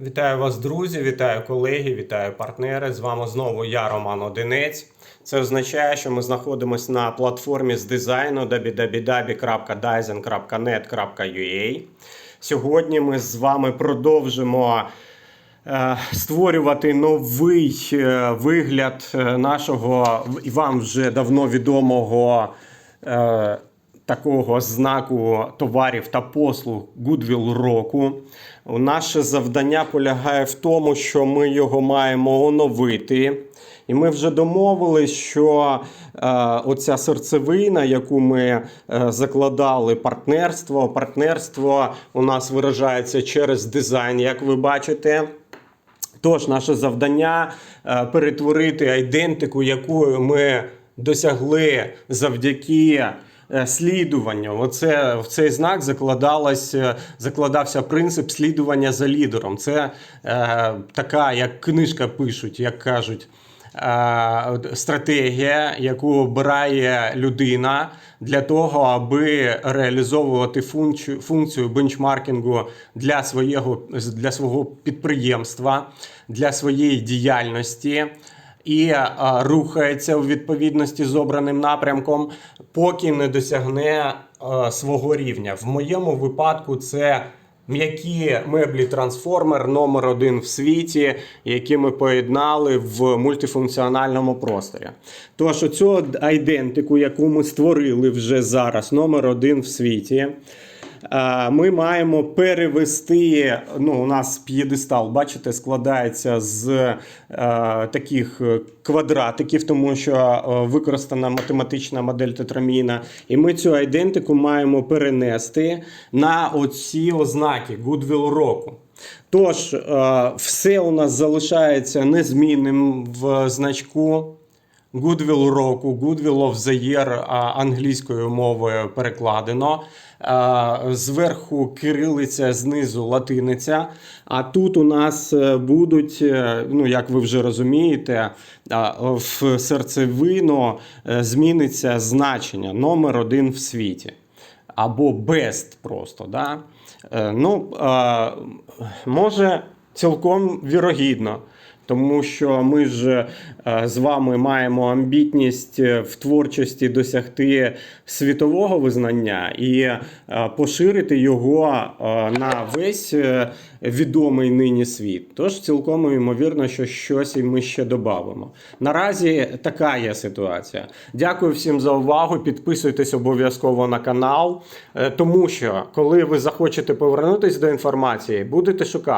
Вітаю вас, друзі, вітаю колеги, вітаю партнери. З вами знову я, Роман Одинець. Це означає, що ми знаходимося на платформі з дизайну www.dyson.net.ua. Сьогодні ми з вами продовжимо е, створювати новий е, вигляд е, нашого і вам вже давно відомого. Такого знаку товарів та послуг Goodwill року. Наше завдання полягає в тому, що ми його маємо оновити. І ми вже домовились, що е, оця серцевина, яку ми е, закладали, партнерство, партнерство у нас виражається через дизайн, як ви бачите. Тож, наше завдання е, перетворити айдентику, якою ми досягли завдяки е, слідуванню. Оце в цей знак закладалась, е, закладався принцип слідування за лідером. Це е, така, як книжка пишуть, як кажуть. е, Стратегія, яку обирає людина для того, аби реалізовувати функцію, функцію бенчмаркінгу для свого, для свого підприємства, для своєї діяльності і а, рухається у відповідності з обраним напрямком, поки не досягне а, свого рівня. В моєму випадку це. М'які меблі трансформер номер один в світі, які ми поєднали в мультифункціональному просторі. Тож оцю айдентику, яку ми створили вже зараз, номер один в світі. Е, Ми маємо перевести. Ну, у нас п'єдестал, бачите, складається з е, таких е, квадратиків, тому що використана математична модель тетраміна. І ми цю айдентику маємо перенести на оці ознаки Goodwill року. Тож, все у нас залишається незмінним в значку. Goodwill року, Goodwill of the Year англійською мовою перекладено. Зверху кирилиця, знизу латиниця. А тут у нас е, будуть, е, ну як ви вже розумієте, в серцевину е, зміниться значення номер один в світі. Або best просто. Да? Е, Ну, е, може, цілком вірогідно. Тому що ми ж е, з вами маємо амбітність е, в творчості досягти світового визнання і е, поширити його на весь відомий нині світ. Тож цілком ймовірно, що щось і ми ще додамо. Наразі така є ситуація. Дякую всім за увагу. Підписуйтесь обов'язково на канал, тому що коли ви захочете повернутися до інформації, будете шукати.